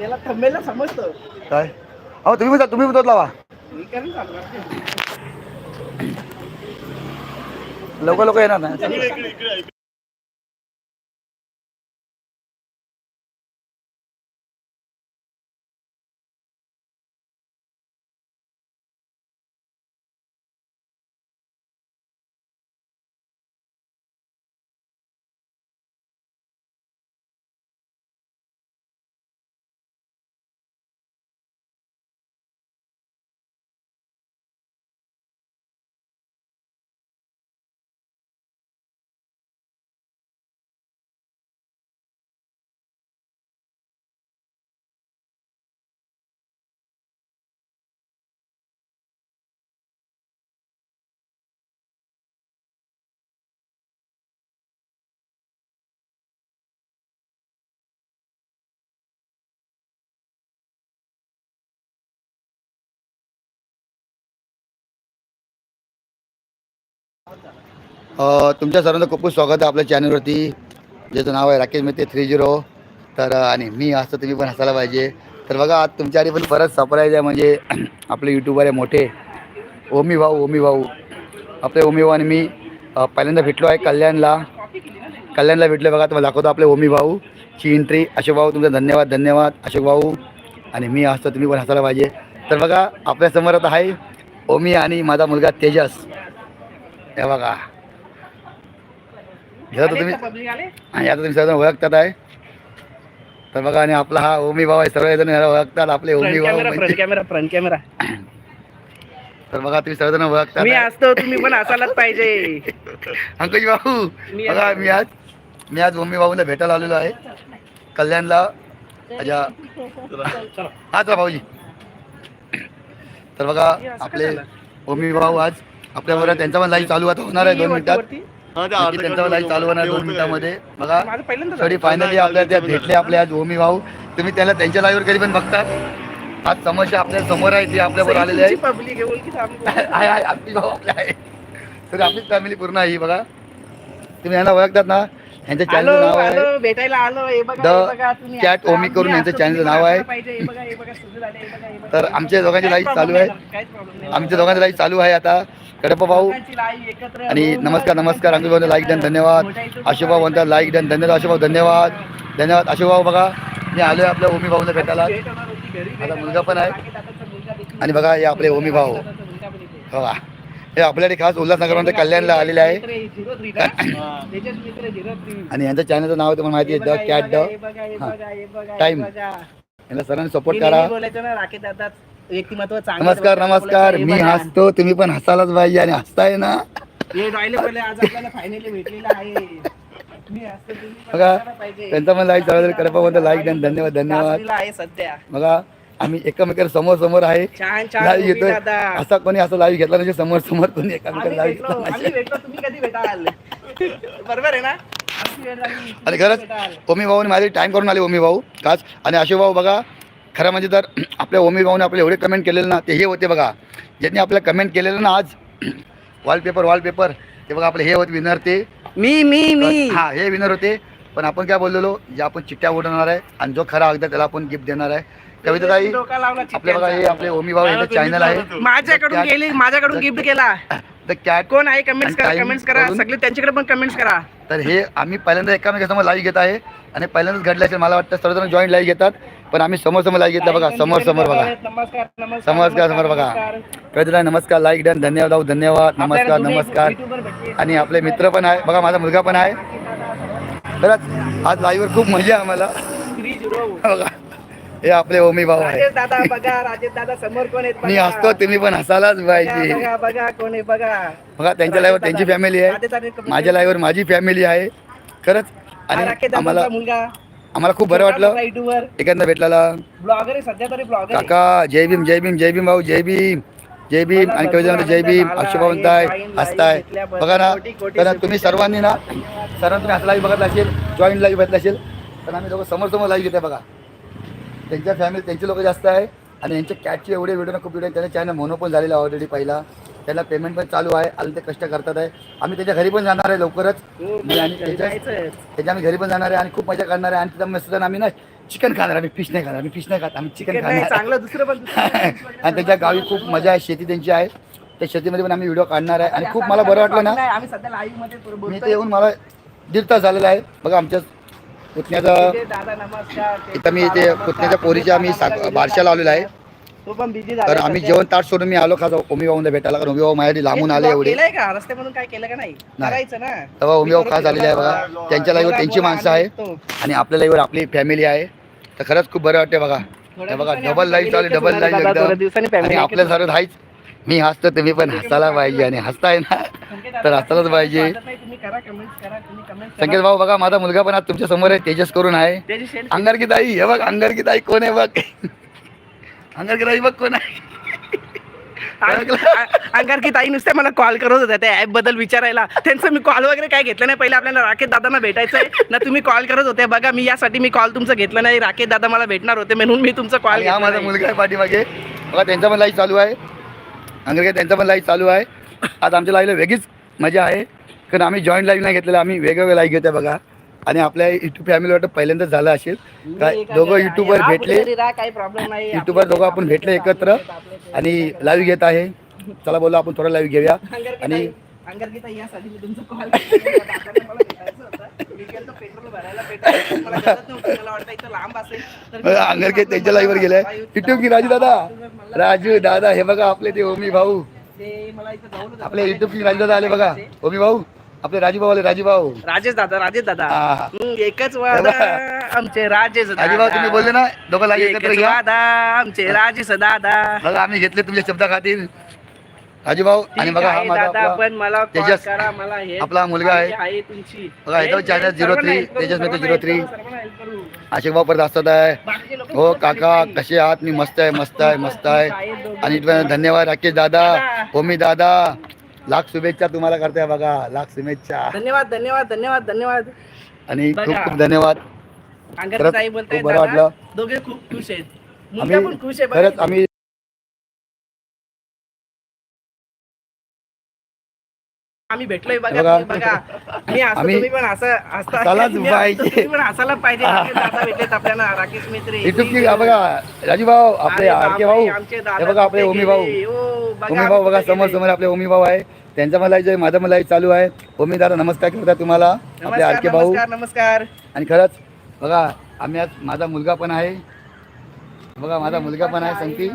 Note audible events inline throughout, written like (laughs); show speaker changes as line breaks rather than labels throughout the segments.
याला थंबेला समजतं.
काय? अहो तुम्ही पण तुम्ही तोच लावा.
मी काय नाही सांगणार.
लोक लोक येणार नाही. तुमच्या सर्वांचं खूप खूप स्वागत आहे आपल्या चॅनलवरती. ज्याचं नाव आहे राकेश मेहते थ्री झिरो. तर आणि मी असतो तुम्ही पण हसायला पाहिजे. तर बघा आज तुमच्या आधी पण परत सरप्राईज आहे म्हणजे (clears throat) आपले यूट्यूबर आहे मोठे. ओमी भाऊ ओमी भाऊ. आपले ओमी भाऊ आणि मी पहिल्यांदा भेटलो आहे कल्याणला. कल्याणला भेटलो बघा तुम्हाला दाखवतो आपले ओमी भाऊ. ची एंट्री अशोक भाऊ तुमचा धन्यवाद धन्यवाद. अशोक भाऊ. आणि मी असतो तुम्ही पण हसायला पाहिजे. तर बघा आपल्यासमोर आता आहे ओमी आणि माझा मुलगा तेजस. हे बघा. तुम्ही आणि आता तुम्ही सर्वजण ओळखतात आहे. तर बघा आणि आपला हा ओमी भाऊ आहे सर्वजण याला ओळखतात आपले ओमी भाऊ
फ्रंट
म्हणजे
कॅमेरा फ्रंट कॅमेरा
तर बघा तुम्ही सर्वजण ओळखतात
मी
आहे.
असतो तुम्ही पण असायलाच पाहिजे. (laughs)
अंकुश भाऊ
मी
बघा. मी आज मी आज ओमी भाऊला भेटायला आलेलो आहे. कल्याणला अच्छा. हा चला भाऊजी. तर बघा आपले ओमी भाऊ आज आपल्याबरोबर त्यांचा पण लाईव्ह चालू आता होणार आहे दोन मिनिटात.
वरती-
नक्की त्यांचा लाईव्ह चालू होणार दोन मिनिटामध्ये. बघा तरी फायनली आपल्या त्या भेटले आपले आज भाऊ. तुम्ही त्याला त्यांच्या लाईव्हवर कधी पण बघतात आज समस्या आपल्यासमोर आहे ती आपल्याबरोबर आलेली (laughs) आहे. आपली भाऊ आपले आहे. तर आपलीच फॅमिली पूर्ण आहे ही बघा. तुम्ही यांना ओळखतात ना
आलो
चॅनलचं नाव आहे
आलो भेटायला आलो हे बघा
The
हे बघा, तुम्ही
Cat
असता-
ओमी करून यांचं channel
तुम्ही
नाव आहे.
पण पाहिजे. हे बघा हे बघा सुरू झाले, हे बघा, हे बघा.
तर आमच्या दोघांची
काहीच
लाईव्ह चालू आहे
नाही, काहीच problem नाही.
आमच्या दोघांची लाईव्ह चालू आहे आता कडप्पा भाऊ
दोघांची live एकत्र
आणि
दोन
नमस्कार नमस्कार अंकुश भाऊ लाईक डन धन्यवाद
इथं
अशोक भाऊ म्हणतात लाईक डन धन्यवाद अशोक भाऊ धन्यवाद धन्यवाद अशोक भाऊ बघा मी आलोय आपल्या ओमी भाऊला भेटायला
भेट होणार होती, घरी भेट
माझा
होणार
मुलगा पण आहे.
होती. दादाचा मुलगा देखील
आणि बघा हे आपले ओमी भाऊ
दादाचा मुलगा पण इथे.
बघा हे आपल्याकडे खास उल्हासनगरमध्ये कल्याणला आलेले आहे. आणि यांच्या चॅनलचं नाव तुम्हाला माहिती आहे द कॅट द.
बघा.
यांना सर्वांनी सपोर्ट करा नमस्कार नमस्कार मी. हसतो तुम्ही पण हसायलाच पाहिजे आणि हसताय ना बघा. त्यांचा पण लाईक चालू लाईक डन धन्यवाद धन्यवाद बघा आम्ही एकमेकांना समोर समोर आहे.
छान छान
लाईव्ह
movie
घेतोय
दादा.
असा कोणी असं लाईव्ह घेतला म्हणजे समोर समोर कोणी
आम्ही
एकामेकाला लाईव्ह
भेटलो
घेतला
आम्ही
नाही.
भेटलो तुम्ही कधी भेटाल बरोबर आहे ना?
आणि
कधी
खरंच
भेटाल?
ओमी भाऊने माझे टाइम करून आले ओमी भाऊ. खास आणि अशोक भाऊ बघा खरं म्हणजे तर आपल्या ओमी भाऊने आपले एवढे कमेंट केलेले ना ते हे होते बघा. ज्यांनी आपल्याला कमेंट केलेलं ना आज वॉलपेपर वॉलपेपर ते बघा आपले हे होते विनर ते.
मी मी मी.
हा हे विनर होते. पण आपण काय बोललेलो जे आपण चिठ्ठ्या उडवणार आहे आणि जो खरा अगदा त्याला आपण गिफ्ट देणार आहे. कविता ताई
डोका लावला
आपले बघा हे. आपले ओमी भाऊ यांचं चॅनल आहे.
माझ्याकडून गेली माझ्याकडून गिफ्ट केला.
द कॅट
कोण आहे? कमेंट्स करा कमेंट्स करा. सगळे त्यांच्याकडे पण कमेंट्स करा.
तर हे आम्ही पहिल्यांदा एकामेकासमोर लाईव्ह घेत आहे. आणि पहिल्यांदाच घडलं असेल मला वाटतं सर्वजण जॉईंट लाईव्ह घेतात. पण आम्ही समोर समोर लाईव्ह घेतला बघा समोर समोर बघा.
नमस्कार नमस्कार
नमस्कार समोर बघा. कविता नमस्कार. लाईक डन धन्यवाद भाऊ धन्यवाद. नमस्कार नमस्कार. आणि आपले मित्र पण आहे. बघा माझा मुलगा पण आहे. खरंच आज लाईव्हवर खूप मजा आहे आम्हाला. बघा. हे आपले ओमी भाऊ आहे
राजेश दादा बघा राजेश दादा समोर कोण आहेत?
मी
बघा.
हसतो तुम्ही पण हसायलाच पाहिजे.
बघा बघा कोण आहे? बघा.
बघा त्यांच्या लाईव्हवर त्यांची फॅमिली आहे. माझ्या लाईव्हवर माझी फॅमिली आहे. खरंच
हा राकेश
आणि
दादाचा
आम्हाला
मुलगा.
आम्हाला खूप बरं वाटलं.
युट्यूबर
एखादा भेटलेला.
ब्लॉगर आहे सध्या तरी ब्लॉगर
काका जय भीम जय भीम जय भीम भाऊ जय भीम. जय भीम आणि म्हणतो जय भीम. अक्षय म्हणताय हसताय. बघा ना तर तुम्ही सर्वांनी ना सर्वांनी तुम्ही लाईव्ह बघत असेल जॉईंट लाईव्ह बघितलं असेल तर आम्ही लोक समोर समोर लाईव्ह घेते बघा. त्यांच्या फॅमिली त्यांचे लोक जास्त आहे. आणि यांचे कॅटचे एवढे व्हिडिओ ना खूप व्हिडिओ त्यांच्या चॅनल मोनो पण झालेला ऑलरेडी पहिला. त्यांना पेमेंट पण चालू आहे. आणि ते कष्ट करतात आहे. आम्ही त्याच्या घरी पण जाणार आहे लवकरच. आणि त्याच्या त्याच्या आम्ही घरी पण जाणार आहे आणि खूप मजा करणार आहे. आणि तिथं मस्त आम्ही ना चिकन खाणार. आम्ही फिश नाही खाणार. आम्ही फिश नाही खात. आम्ही चिकन खाणार.
चांगलं दुसरं पण (laughs)
आणि त्यांच्या गावी खूप मजा आहे. शेती त्यांची आहे. त्या शेतीमध्ये पण आम्ही व्हिडिओ काढणार आहे. आणि खूप मला बरं वाटलं ना
नाही, आम्ही सध्या लाईव्हमध्ये
मी. ते येऊन मला दीड तास झालेला आहे. बघा आमच्या पुतण्याचा इथं मी ते. पुतण्याच्या पोरीच्या आम्ही साक- बारशाला आलेलो आहे.
तो पण बिझी
तर आम्ही जेवण ताट सोडून मी आलो खास ओमी भाऊला भेटायला कारण ओमी भाऊ लांबून आले एवढे.
केलंय का? रस्त्यामधून काय केलं का नाही? करायचं ना.
तेव्हा ओमी भाऊ खास आलेले आहे बघा. त्यांच्या लाईव्हवर त्यांची माणसं आहे. आणि आपल्या लाईव्हवर आपली फॅमिली आहे. तर खरंच खूप बरं वाटते बघा. हे बघा डबल लाईव्ह चालू डबल लाईव्ह एकदम. आणि आपल्या सर्व हाईच. मी हसतो तुम्ही पण हसायला पाहिजे आणि हसताय ना तर हसायलाच पाहिजे. संकेत भाऊ बघा माझा मुलगा पण आज तुमच्यासमोर आहे तेजस करून आहे. अंगारकी ताई हे बघ अंगारकी ताई कोण आहे बघ? अंगारकी ताई बघ कोण आहे?
अंगार की ताई नुसते मला कॉल करत होत्या त्या ऍपबद्दल विचारायला. त्यांचं मी कॉल वगैरे काय घेतलं नाही पहिले आपल्याला राकेश दादांना भेटायचं आहे. ना तुम्ही कॉल करत होते बघा मी यासाठी मी कॉल तुमचं घेतलं नाही. राकेश दादा मला भेटणार होते म्हणून मी तुमचा कॉल
हा माझा मुलगा आहे पाठीमागे. बघा त्यांचा पण लाईव्ह चालू आहे. अंगारकी त्यांचा पण लाईव्ह चालू आहे. आज आमच्या लाईव्हला वेगळीच मजा आहे. कारण आम्ही जॉईंट लाईव्ह नाही घेतलेलं आम्ही वेगवेगळे लाईव्ह घेतोय बघा. आणि आपल्या युट्यूब फॅमिली वाटतं पहिल्यांदाच झालं असेल. काय दोघं युट्यूबवर भेटले.
काही प्रॉब्लेम नाही.
युट्यूबवर दोघं आपण भेटले एकत्र. आणि लाईव्ह घेत आहे. चला बोला आपण थोडा लाईव्ह घेऊया. आणि (laughs) अंगरके त्यांच्या लाईव्हवर गेलाय युट्यूब की राजू दादा. राजू दादा हे बघा आपले ते ओमी भाऊ.
ते मला इथं जाऊन होतं.
आपले युट्यूब की राजू दादा आले बघा. ओमी भाऊ आपले राजू भाऊ आले राजू भाऊ.
राजेश दादा राजेश दादा. एकच वादा आमचे राजेश
राजू भाऊ तुम्ही बोलले ना? दोघं एकत्र घ्या.
आमचे राजेश दादा.
बघा आम्ही घेतले तुमच्या शब्दा खातील राजू भाऊ आणि बघा हा माझा आपला तेजस आपला मुलगा आहे. बघा, 03,
सर्वांना help करू,
तेजस मित्र
सर्वांना
03.
help करू, सर्वांना help करू.
आशिक भाऊ परत असतात आहे. हो काका कसे आहात? मी मस्त आहे मस्त आहे मस्त आहे. आणि धन्यवाद राकेश दादा ओमी दादा. लाख शुभेच्छा तुम्हाला करताय बघा लाख शुभेच्छा.
धन्यवाद धन्यवाद धन्यवाद धन्यवाद.
आणि खूप. खूप धन्यवाद. खूप बरं वाटलं.
दोघे खूप खुश आहेत.
खरंच. आम्ही
आम्ही भेटलोय बघा
बघा.
तुम्ही बघा. मी हसतो
आम्ही
तुम्ही पण मी हसतो, (laughs)
पाहिजे.
तुम्ही पण हसायला पाहिजे. राकेश दादा भेटलेत आपल्याला राकेश मित्रे
युट्यूब की? हा बघा राजू भाऊ आपले आरके
बापरे,
भाऊ. हे बघा आपले ओमी भाऊ ओमी भाऊ बघा समोर. समोर आपले ओमी भाऊ आहे. त्यांचा मला आहे माझा मला चालू आहे. ओमी दादा नमस्कार करता तुम्हाला आपले आरके
नमस्कार
भाऊ.
नमस्कार नमस्कार.
आणि खरंच बघा आम्ही आज माझा मुलगा पण आहे. बघा माझा मुलगा पण आहे
दादा.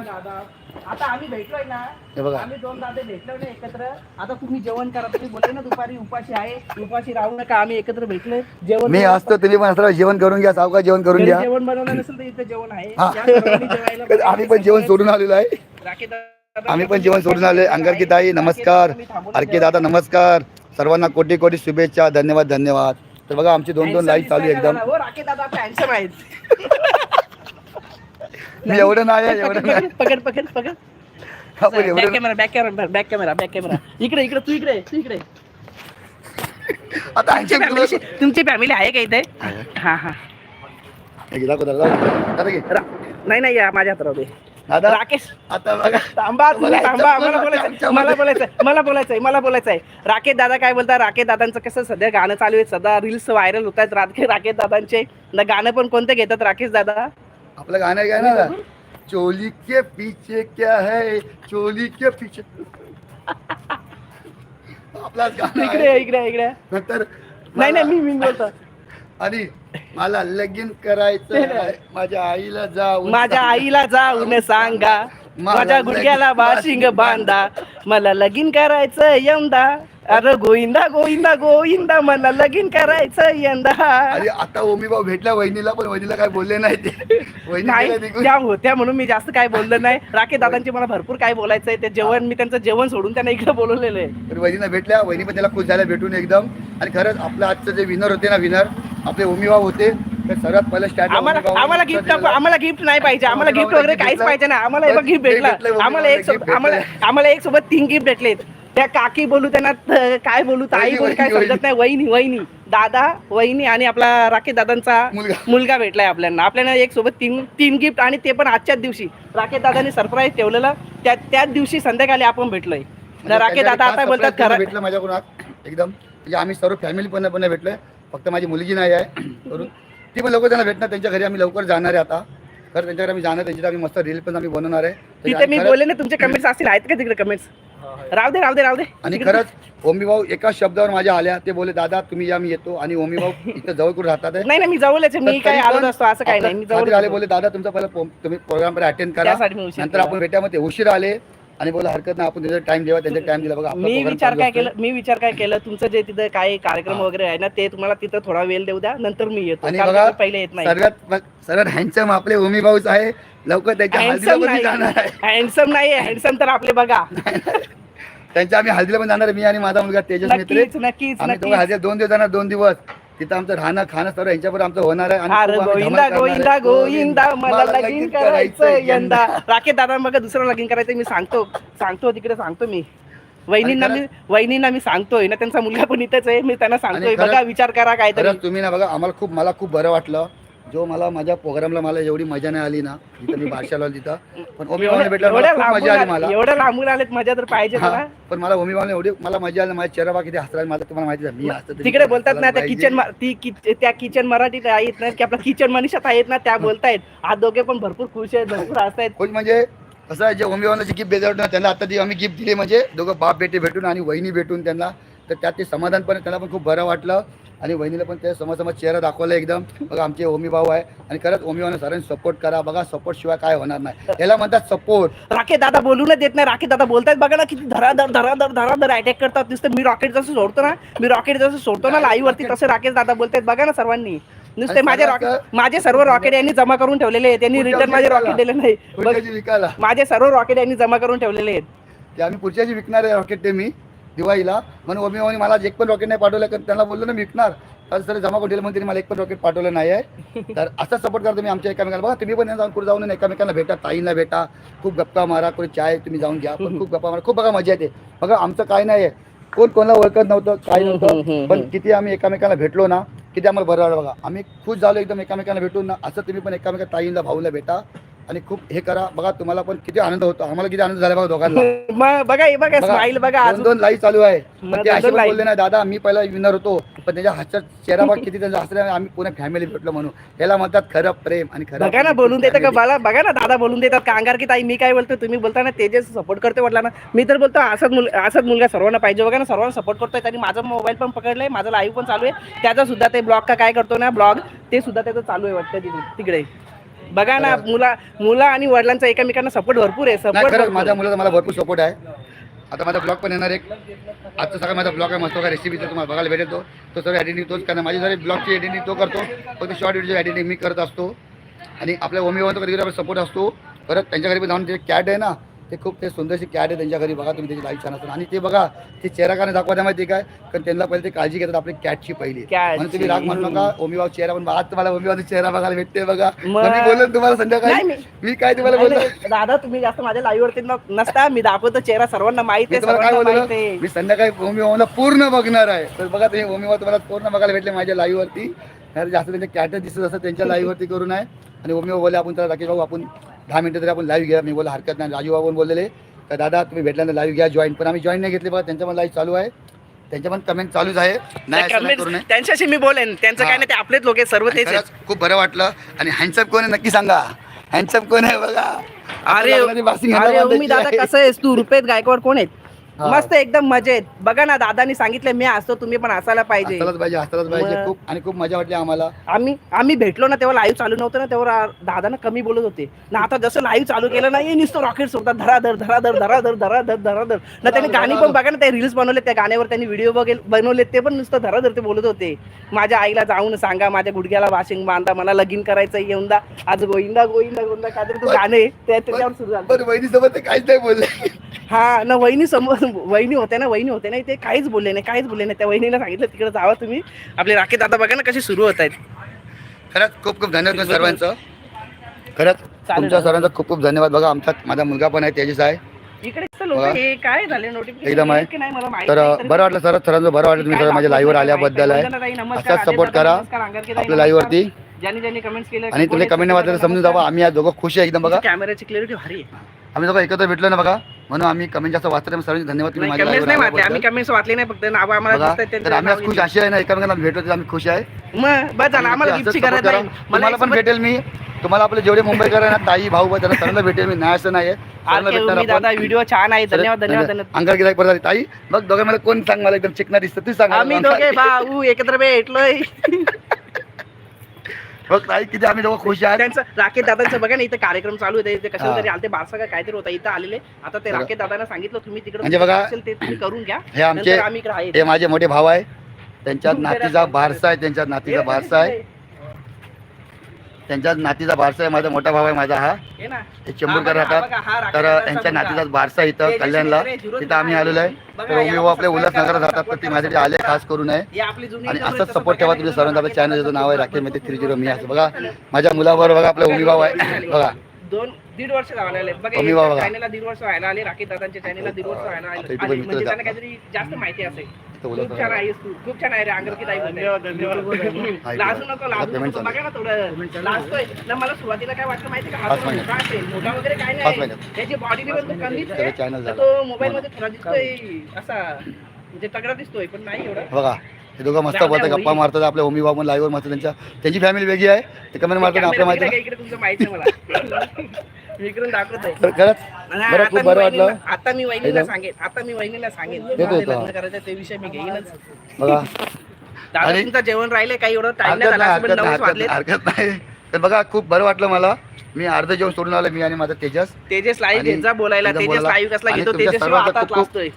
आता आम्ही भेटलोय ना.
हे बघा.
आम्ही दोन दादे भेटलो ना एकत्र. आता तुम्ही जेवण करा. तुम्ही बोलले ना दुपारी उपाशी आहे. उपाशी राहू नका. आम्ही एकत्र भेटलोय. जेवण
मी असतो तुम्ही पण असं जेवण करून घ्या. सावका जेवण करून
घरी
घ्या.
जेवण बनवलं नसेल तर इथे जेवण आहे.
हा.
या सर्वांनी जेवायला बघा.
आम्ही पण जेवण सोडून आलेलो आहे.
राकेश दादा-
आम्ही पण जेवण सोडून आलोय. अंगारकी ताई नमस्कार. आरके दादा नमस्कार. सर्वांना कोटी कोटी शुभेच्छा. धन्यवाद धन्यवाद. तर बघा आमची दोन दोन लाईव्ह चालू आहे एकदम.
हो राकेश दादा हँडसम आहेत. (laughs)
मी एवढं नाही आहे, एवढं नाही.
पकड पकड पकड. Back camera back camera back camera back camera इकडे इकडे तू इकडे तू इकडे.
आता
तुमची फॅमिली तुमची फॅमिली आहे का इथे? हा हा. नाही नाही या माझ्या हातात
दादा
राकेश.
आता बघा.
थांबा थांबा मला बोलायचं मला बोलायचं मला बोलायचंय मला बोलायचंय. राकेश दादा काय बोलतात? राकेश दादांचं कसं सध्या गाणं चालू आहे? सध्या रील्स व्हायरल होत आहेत राकेश राकेश दादांचे. ना गाणं पण कोणते घेतात राकेश दादा?
आपलं गाणं काय ना. चोली के पीछे क्या है? चोली के पीछे. आपलाच गाणं
इकडे
आहे.
इकडे इकडे
नंतर
नाही नाही मी मी बोलतो.
आणि मला लगीन करायचं (laughs) आहे. माझ्या आईला जाऊन
माझ्या आईला जाऊन सांगा. माझ्या गुडघ्याला बाशिंग बांधा. मला लगीन करायचं यंदा. अरे गोविंदा गोविंदा गोविंदा मला लगीन करायचं यंदा.
अरे आता ओमी भाऊ भेटला वहिनीला पण वहिनीला काय बोलले नाही ते. वहिनी
नाही
गेल्या निघून.
त्या होत्या म्हणून मी जास्त काय बोललो नाही. (laughs) राकेश दादांचे मला भरपूर काय बोलायचंय ते जेवण मी त्यांचं जेवण सोडून त्यांना इकडे बोलवलेलं आहे.
तर वहिनीला भेटल्या वहिनी पण त्याला खुश झाल्या भेटून एकदम. आणि खरंच आपलं आजचं जे विनर होते ना विनर आपले ओमी भाऊ होते तर सर्वात पहिलं स्टार्ट
आम्हाला आम्हाला गिफ्ट आम्हाला गिफ्ट नाही पाहिजे. आम्हाला गिफ्ट वगैरे काहीच पाहिजे नाही. आम्हाला
बस
गिफ्ट भेटलं. आम्हाला एक सोबत आम्हाला आम्हाला एक सोबत तीन गिफ्ट भेटलेत. त्या काकी बोलू त्यांना काय बोलू ताई बोलू काय समजत नाही. वहिनी. वहिनी दादा वहिनी आणि आपला राकेश दादांचा
मुलगा.
भेटलाय आपल्याला. आपल्याला एक सोबत तीन तीन गिफ्ट आणि ते पण आजच्याच दिवशी. राकेश दादांनी सरप्राईज ठेवलेलं. त्या त्याच दिवशी संध्याकाळी आपण भेटलोय. तर राकेश दादा आता बोलतात खरं
म्हणजे भेटलं माझ्याकडून एकदम. म्हणजे आम्ही सर्व फॅमिली पण पण भेटलोय. फक्त माझी मुलगी नाही आहे. वरून ती पण लवकर त्यांना भेटणार. त्यांच्या घरी आम्ही लवकर जाणार आहे आता. खरं त्यांच्या घरी आम्ही जाणार. त्यांची आम्ही मस्त रील पण आम्ही बनवणार आहे.
तिथे
त्याच्या-
मी बोलले ना तुमचे कमेंट्स असतील. आहेत का तिकडे कमेंट्स राहू दे राहू दे राहू दे.
आणि
तिकडे-
खरंच ओमी भाऊ एका शब्दावर माझ्या आल्या ते बोले दादा तुम्ही या मी येतो. आणि ओमी भाऊ इथं जवळ कुठे राहतात आहे.
नाही नाही मी जवळच आहे. मी
तर
काय
तरी
आलो
पण
नसतो असं काही नाही मी
खात्री आले
जवळ
बोले दादा तुमचा पहिला पो- तुम्ही प्रोग्राम अटेंड करा
त्यासाठी मी उशीर
नंतर
केला.
आपण भेटामध्ये उशीर आले. आणि बोला हरकत नाही आपण त्याचा टाइम देवा त्यांचा टाइम दिला बघा आपला
मी
program
विचार
चालू
काय. केलं मी विचार काय केलं तुमचं जे तिथं काय कार्यक्रम वगैरे आहे ना ते तुम्हाला तिथं थोडा वेळ देऊ द्या नंतर मी येतो
आणि
कारण
बघा
मी पहिले येत नाही.
सर्वात सर्वात हँडसम आपले ओमी भाऊच आहे लवकर त्यांच्या हल्दीला
हँडसम
पण मी
नाही.
जाणार आहे.
हँडसम नाही हँडसम तर आपले बघा.
त्यांच्या आम्ही हल्दीला पण जाणार आहे. मी आणि माझा मुलगा तेजस मित्रे.
नक्कीच नक्कीच
आम्ही दोघं
नक्कीच.
हल्दीला दोन दिवस जाणार दोन दिवस. तिथं आमचं राहणं खाणं सर्व यांच्यावर आमचं होणार आहे. आणि
अरे
खूप आम्ही
गोविंदा
धमाल करणार
गोविंदा
आहे.
गोविंदा मला लगीन
लगीन
करायचं यंदा. राकेश दादा मग दुसरं लगीन करायचं मी सांगतो. सांगतो तिकडे सांगतो मी. वहिनींना मी वहिनींना मी सांगतोय ना त्यांचा मुलगा पण इथंच आहे. मी त्यांना सांगतोय
खरंच-
बघा विचार करा
खरंच तुम्ही ना बघा आम्हाला खूप मला खूप बरं वाटलं. जो मला माझ्या प्रोग्रामला मला एवढी मजा नाही आली ना जिथं मी आलो तिथं. पण (laughs) ओमी भेटला खूप मजा आली मला.
एवढ्या लांबून आलेत मजा तर पाहिजे
हा,
मला
पण मला ओमी भाऊने एवढी मला मजा आली माझ्या चेहरा बा किती हसला माझा तुम्हाला माहिती आहे मी हसतो
तिकडे बोलतात ना त्या. किचन ती कि- त्या किचन मराठीत आहेत ना की आपल्या किचन मनीषात आहेत ना त्या बोलतायत. आज दोघे पण भरपूर खुश आहेत भरपूर हसतायत.
खुश म्हणजे कसं आहे जे ओमी भाऊला जी गिफ्ट देत ना त्यांना आता ती आम्ही गिफ्ट दिली म्हणजे दोघं बाप बेटे भेटून आणि वहिनी भेटून त्यांना तर त्यात ते समाधान पण त्यांना पण खूप बरं वाटलं. आणि वहिनीला पण ते समोर चेहरा दाखवला एकदम. बघा आमचे ओमी भाऊ आहे. आणि खरंच ओमी भाऊने सरांनी सपोर्ट करा. बघा सपोर्ट शिवाय काय होणार नाही. याला म्हणतात सपोर्ट
राकेश दादा बोलूनच देत नाही. राकेश दादा बोलतायत. बघा ना किती धराधर धराधर धराधर अटॅक करतात. नुसतं मी रॉकेट जसं सोडतो ना मी रॉकेट जसं सोडतो ना लाईव्ह वरती तसं राकेश दादा बोलतायत. बघा ना सर्वांनी. नुसते माझे रॉकेट माझे सर्व रॉकेट यांनी जमा करून ठेवलेले आहेत. त्यांनी रिटर्न माझे रॉकेट दिले नाही. माझे सर्व रॉकेट यांनी जमा करून ठेवलेले आहेत.
ते आम्ही पुढच्याची विकणार आहे रॉकेट ते मी. दिवाळीला. म्हणून ओमी भाऊने मला एक पण रॉकेट नाही पाठवलं कारण त्यांना बोललो ना मी विकणार. तर सर जमा ठेवलं म्हणून त्यांनी मला एक पण रॉकेट पाठवलं नाही आहे. तर (laughs) असं सपोर्ट करतो मी आमच्या एकामेकाला. बघा तुम्ही पण जाऊन कुठे जाऊन एकामेकांना भेटा ताईंना भेटा. खूप गप्पा मारा कोणी चाय तुम्ही जाऊन घ्या. पण खूप गप्पा मारा. खूप बघा मजा येते. बघा आमचं काय नाही आहे. कोण कोणाला ओळखत नव्हतं काय नव्हतं. पण किती आम्ही एकामेकांना भेटलो ना किती आम्हाला बरं वाटलं बघा. आम्ही खुश झालो एकदम एकामेकांना भेटून ना. असं तुम्ही पण एकामेका ताईंना भाऊला भेटा. आणि खूप हे करा. बघा तुम्हाला पण किती आनंद होतो. आम्हाला किती आनंद झाला बघा दोघांना.
मग बघा हे बघा स्माईल बघा
दोन
अजून.
दोन लाईव्ह चालू आहे. पण ते असे. बोलले नाही दादा मी पहिला विनर होतो. पण त्याच्या हातच्या चेहरा बघ किती त्यांचा हसल्या आम्ही पुन्हा फॅमिली भेटलो म्हणून. याला म्हणतात खरं प्रेम आणि खरं
बघा ना बोलून देतात का? मला बघा ना दादा बोलून देतात का? अंगार की ताई मी काय बोलतो तुम्ही बोलता ना तेजस सपोर्ट करते म्हटलं ना मी तर बोलतो असाच मुल असाच मुलगा सर्वांना पाहिजे. बघा ना सर्वांना सपोर्ट करतोय. त्यांनी माझा मोबाईल पण पकडलाय माझा लाईव्ह पण चालू आहे. त्याचा सुद्धा ते ब्लॉग का काय करतो ना ब्लॉग ते सुद्धा त्याचं चालू आहे वाटतं तिथे तिकडे. बघा ना मुला मुला आणि वडिलांचा एकमेकांना सपोर्ट भरपूर आहे
नाही खरंच
सपोर्ट
माझ्या मुलाचा मला भरपूर सपोर्ट आहे. आता माझा ब्लॉग पण येणार एक. आजचा सगळा माझा ब्लॉग आहे मस्त का रेसिपीचा तुम्हाला बघायला भेटेल तो. तो सर्व एडिटिंग तोच करणार. माझी सारी ब्लॉगची एडिटिंग तो करतो फक्त शॉर्ट व्हिडिओची एडिटिंग मी करत असतो. आणि आपल्या ओमी कधी कधी सपोर्ट असतो. परत त्यांच्या घरी पण जाऊन जे कॅट आहे ना ते खूप ते सुंदरशी कॅट आहे त्यांच्या घरी. बघा तुम्ही त्याची लाईफ छान असतात आणि ते बघा ते चेहरा का दाखवा माहिती काय? कारण त्यांना पहिले ते काळजी घेतात आपली कॅटची पहिली. म्हणून तुम्ही. राग म्हणू नका. ओमी भाऊ चेहरा पण आज तुम्हाला ओमी भाऊचा चेहरा बघायला भेटते बघा. मी बोललो तुम्हाला संध्याकाळी.
मी-
काय तुम्हाला बोललो?
दादा तुम्ही जास्त माझ्या लाईव्ह वरती नसता. मी दाखवतो चेहरा. सर्वांना माहिती आहे.
तुम्हाला काय बोललो? मी संध्याकाळी ओमी भाऊला पूर्ण बघणार आहे. तर बघा तुम्ही ओमी भाऊ तुम्हाला पूर्ण बघायला भेटले माझ्या लाईव्ह वरती. जास्त त्यांच्या कॅटर दिसत असतं त्यांच्या लाईव्ह वरती करून आहे. आणि ओमी भाऊ बोलले आपण त्याला राकेश भाऊ आपण दहा मिनिटं तरी आपण लाईव्ह घ्या. मी बोला हरकत नाही. राजू पण बोललेले. तर दादा तुम्ही भेटल्यानंतर लाईव्ह घ्या. जॉईन पण आम्ही जॉईन नाही घेतले बघा. त्यांच्या पण लाईव्ह चालू आहे. त्यांच्या पण कमेंट चालूच आहे. नाही असं नाही करू नये.
Comments- त्यांच्याशी मी बोलेन. त्यांचं. काय नाही ते आपलेच लोक आहेत सर्व
आणि
तेच आहेत.
खरंच खूप बरं वाटलं. आणि हँडसअप कोण आहे नक्की सांगा. हँडसअप कोण आहे बघा.
अरे दादा
आहे.
कसं आहेस? तू रुपेश गायकवाड कोण आहेत?
हा.
मस्त एकदम मजेत. बघा ना दादानी सांगितलं मी असतो तुम्ही पण असायला पाहिजे.
हसायलाच पाहिजे हसायलाच पाहिजे.
मग-
खूप आणि खूप मजा वाटली आम्हाला.
आम्ही आम्ही भेटलो ना तेव्हा लाईव्ह चालू नव्हतं ना तेव्हा दादानं कमी बोलत होते. ना आता जसं लाईव्ह चालू केलं ना हे नुसतं रॉकेट सोडतात. धराधर धराधर धराधर धराधर धराधर. ना त्यांनी गाणी पण बघा ना ते रील्स बनवले त्या गाण्यावर त्यांनी व्हिडिओ बघेल बनवले ते पण नुसतं धराधर ते बोलत होते. माझ्या आईला जाऊन सांगा माझ्या गुडघ्याला वाशिंग बांधा मला लगीन करायचं येऊन दा आज गोविंदा गोविंदा गोविंदा काहीतरी तो गाणे त्या- त्याच्यावर सुरू झालं.
पण वहिनीसोबत ते काहीच नाही बोलले.
हा ना वहिनी समोर वहिनी होते ना वहिनी होते ना ते काहीच बोलले नाही काहीच बोलले नाही. त्या वहिनीला सांगितलं तिकडे जावा तुम्ही. आपले राकेश दादा बघा ना कशी सुरू होत आहेत.
खरंच खूप खूप धन्यवाद तुमच्या सर्वांचं. खरंच तुमच्या सर्वांचा खूप खूप धन्यवाद. बघा आमचा माझा मुलगा पण आहे तेजस आहे.
इकडे
बघा.
हे काय झाले नोटिफिकेशन
एकदम आहे.
की नाही मला माहीत
तर
नाही.
बरं वाटलं सर सर्वांचं बरं वाटलं तुम्ही सर्व माझ्या लाईव्हवर आल्याबद्दल. आहे. असाच सपोर्ट करा. आपल्या लाईव्हवरती
नमस्कार. ज्यांनी ज्यांनी कमेंट्स केले
आणि तुम्ही कमेंट वाचलं समजून जावा. आम्ही आज दोघं खुश आहे एकदम बघा.
कॅमेराची क्लिअरिटी भारी आहे.
आम्ही दोघं एकत्र भेटलो ना बघा. म्हणून आम्ही कमेंट जास्त वाचतो सर्वांचे धन्यवाद. तुम्ही माझ्या
कमेंट्स नाही वाचले. आम्ही. कमेंट्स वाचले नाही फक्त नाव आम्हाला दिसतात
तर आम्ही आज खुश अशी आहे ना एकमेकांना भेटतो आम्ही खुश आहे.
मग बस झालं. आम्हाला
आणि
गिफ्टची
असंच
गरज
support
नाही.
करा.
मला
पण भेटेल मी. तुम्हाला आपले जेवढे मुंबईकर आहे ना ताई भाऊ त्यांना सर्वांना भेटेल मी. नाही असं नाही.
दादा व्हिडिओ छान आहे. धन्यवाद धन्यवाद
अंगार गिरायक परत. ताई बघ दोघं मला कोण सांग मला एकदम चिकना दिसतं तू सांग.
आम्ही. दोघे भाऊ एकत्र भेटलोय. (laughs)
बघ ताई किती आम्ही दोघं खुश आहे
त्यांचं राकेश दादांचं बघा ना इथे कार्यक्रम चालू आहे इथे कशाला. तरी आलते बारसा का काहीतरी होता इथं आलेले आता ते. राकेश दादांना सांगितलं तुम्ही तिकडे
म्हणजे बघा,
असेल ते तुम्ही करून घ्या
हे आमचे
नंतर आम्ही इकडे आहे.
हे माझे मोठे भाऊ आहे त्यांच्या
खूप
नातीचा बारसा आहे त्यांच्या नातीचा बारसा आहे त्यांच्या नातीचा बारसा आहे माझा मोठा भाऊ आहे माझा हा. ते चेंबूरकर राहतात. तर त्यांच्या. नातीचा बारसा इथं कल्याणला. तिथं आम्ही आलेलो आहे. तर
या
ओमी भाऊ आपले
सबस्क्राईब
उल्हासनगरात राहतात तर ते. माझ्यासाठी आले खास करून आहे.
आपली
आणि असंच सपोर्ट ठेवा तुम्ही सर्वांना आपल्या चॅनलचं नाव आहे राकेशमध्ये थ्री झिरो मी असं बघा माझ्या मुलावर बघा आपल्या ओमी भाऊ आहे. बघा.
दोन दीड वर्ष व्हायला आले. बघा
बाबा.
चॅनलला दीड वर्ष व्हायला आले राकेश दादांच्या चॅनलला दीड वर्ष व्हायला आले.
मित्र
म्हणजे त्यांना. काहीतरी जास्त माहिती असेल. खूप छान आहे. तू खूप छान आहे रे अंगर की ताई. लाजू नको लाजू बघा ना थोडं. लाजतोय. ना मला सुरुवातीला काय वाटलं माहिती का? हा
पाच
थोडा
महिन्यात.
मोठा असेल? मोठा वगैरे काय
पाच
नाही.
महिन्यात.
त्याची बॉडी पण तो कमी
त्याचा channel
तर
झाला.
तो मोबाईल मध्ये थोडा दिसतोय असा म्हणजे तगडा दिसतोय पण नाही एवढा.
बघा हे दोघं मस्त बोलतात गप्पा. मारतात आपल्या भाऊ पण लाईव्हवर मस्त त्यांच्या. त्यांची फॅमिली वेगळी आहे. ते कमेंट मारतात आपल्या माहिती
का इकडे? तुमचं माहीत मला. (laughs) मी इकडून दाखवतोय
तर खरंच?
आणि
बरं
आता
खूप
मी
बरं वाटलं.
वहिनीला- आता मी वहिनीला
एकदम.
सांगेन. आता मी वहिनीला सांगेन. लग्न करायचं ते विषय मी घेईनच.
बघा.
दादा
आणि-
तुमचं जेवण राहिले काही एवढं टाइम नाही
हरकत
झाला
नाही
असं पण नऊच
हरकत नाही. तर बघा खूप बरं वाटलं मला. मी अर्ध जेवण सोडून आलो मी आणि माझा तेजस.
तेजस लाईव्ह
आणि
बोलायला
एकदम
तेजस
बोलायला.
लाईव्ह कसला
आणि
घेतो
तुमच्या
तेजस
सर्वांचं
आता
खूप- खूप-
लाजतोय.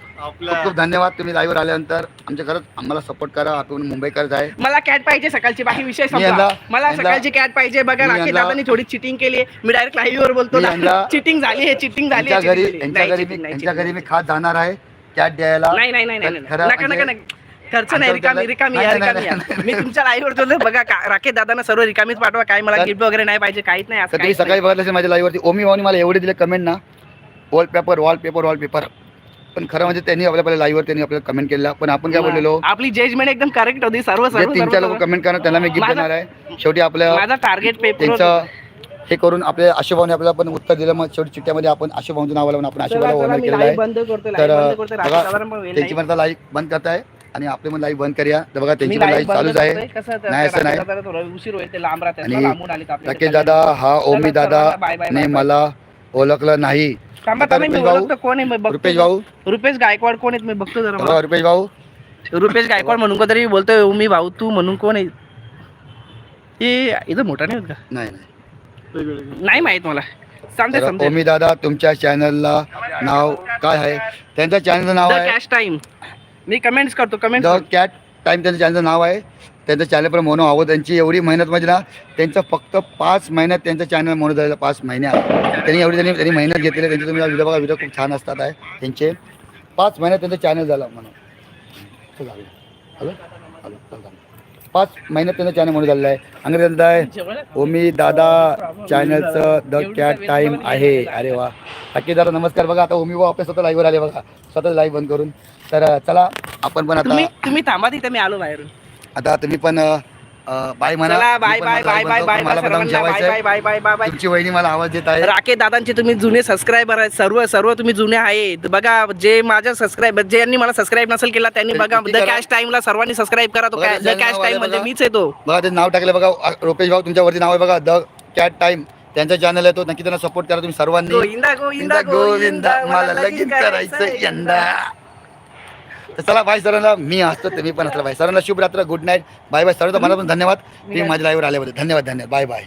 खूप खूप धन्यवाद तुम्ही लाईव्हवर आल्यानंतर. आमच्या खरंच आम्हाला सपोर्ट करा आपण मुंबईकर आहे.
मला कॅट पाहिजे सकाळची बाकी विषय संपला.
यांना-
मला
यांना-
सकाळची कॅट पाहिजे बघा
मी
राकेश
यांना-
दादांनी थोडी चिटिंग केली मी डायरेक्ट लाईव्ह वर बोलतो
मी यांना-
चिटिंग झाली आहे चिटिंग झाली
यांच्या
आहे,
घरी
cheating झाली.
यांच्या
नाही,
घरी
cheating
मी
नाही,
यांच्या
cheating.
घरी मी खास जाणार आहे. कॅट द्यायला.
नाही नाही नाही नाही नाही.
खरं
नका
म्हणजे-
नका नका. खर्च नाही रिकामी रिकामी या, रिकामी. या. मी तुमच्या लाईव्ह वर बघा का- राकेश दादांना सर्व रिकामीच पाठवा काय मला गिफ्ट वगैरे नाही पाहिजे काहीच नाही असं
सकाळी. बघितलं असेल माझ्या लाईव्हवरती ओमी भाऊनी मला एवढे दिले कमेंट ना. वॉलपेपर वॉलपेपर वॉलपेपर पण खरं म्हणजे त्यांनी आपल्या लाईव्हवर त्यांनी आपल्याला कमेंट केलेला. पण आपण काय बोललेलो?
आपली जजमेंट एकदम करेक्ट होती सर्व
तीन चार लोक कमेंट करणार त्यांना मी गिफ्ट देणार आहे. शेवटी आपल्या
माझा टार्गेट पेपर
त्यांचं हे करून आपल्या आशुभाऊने आपल्याला पण उत्तर दिलं. मग शेवटी चिठ्ठ्यामध्ये आपण आशुभाऊंचं नाव लावून आपण आशुभाऊला ओनर केलेलं आहे. तर त्यांची. पण लाईव्ह बंद करत आहे आणि आपले पण लाईव्ह बंद करूया. तर बघा त्यांची लाईव्ह चालूच आहे. नाही, असं नाही.
राकेश दादा थोडं उशीर होईल ते लांब राहतात. ना,
आणि राकेश. दादा हा ओमी दादा ने. मला ओळखलं नाही. रुपेश भाऊ-
ओळखतो कोण आहे मी बघतो.
रुपेश भाऊ?
रुपेश गायकवाड कोण आहेत मी बघतो जरा
रुपेश भाऊ.
रुपेश गायकवाड म्हणून का तरी बोलतोय मी भाऊ तू म्हणून कोण आहे? हे इथं मोठा नाही होत का?
नाही नाही.
नाही माहीत मला. सांगते
ओमी दादा तुमच्या चॅनलला नाव काय आहे? त्यांच्या चॅनलचं नाव आहे?
Cash time. मी कमेंट्स करतो कमेंट
द कॅट टाइम त्यांचं चॅनलचं नाव आहे त्यांचं चॅनल पण मोनो हवं त्यांची एवढी मेहनत म्हणजे ना त्यांचं फक्त पाच महिन्यात त्यांचं चॅनल मोनो झालेलं पाच महिन्यात त्यांनी एवढी त्यांनी त्यांनी मेहनत घेतलेली आहे. त्यांचे तुम्ही व्हिडिओ बघा व्हिडिओ खूप छान असतात आहे त्यांचे पाच महिन्यात त्यांचं चॅनल झालं म्हणून झालं. हॅलो हॅलो झालं. पाच महिन्यात त्यांचं चॅनल म्हणून झालेलं आहे अंग्रेज म्हणत आहे. ओमी दादा चॅनलचं द कॅट टाइम आहे. अरे वा. बाकी दादा नमस्कार. बघा आता ओमी भाऊ आपल्या स्वतः लाईव्हवर आले बघा. स्वतः लाईव्ह बंद करून. तर चला आपण पण आता
तुम्ही तुम्ही थांबा तिथे मी आलो बाहेरून.
आता तुम्ही पण बाय म्हणा
bye bye bye bye bye
मला
सर्वांना बाय बाय
आहे.
Bye bye bye bye.
तुमची वहिनी मला आवाज देत आहे.
राकेश दादांचे तुम्ही जुने सबस्क्रायबर आहेत सर्व सर्व तुम्ही जुने आहेत. बघा जे माझ्या सबस्क्राईबर ज्यांनी मला सबस्क्राईब नसेल केला त्यांनी बघा द? कॅश टाइमला सर्वांनी सबस्क्राईब करा तो द कॅश टाइम
आहे
म्हणजे. मीच येतो.
बघा ते नाव टाकलं बघा. रुपेश भाऊ तुमच्यावरती नाव आहे बघा. द कॅट टाइम त्यांचा चॅनल आहे तो नक्की त्यांना सपोर्ट करा तुम्ही सर्वांनी.
गोविंदा गोविंदा
गोविंदा मला लगीन करायचं यंदा. तर चला बाय सरांना मी असतो तुम्ही पण असला बाय सरांना शुभ रात्र गुड नाईट बाय बाय सर्वांचा मला पण धन्यवाद तुम्ही माझ्या लाईव्हवर आल्याबद्दल. धन्यवाद धन्यवाद. Bye bye.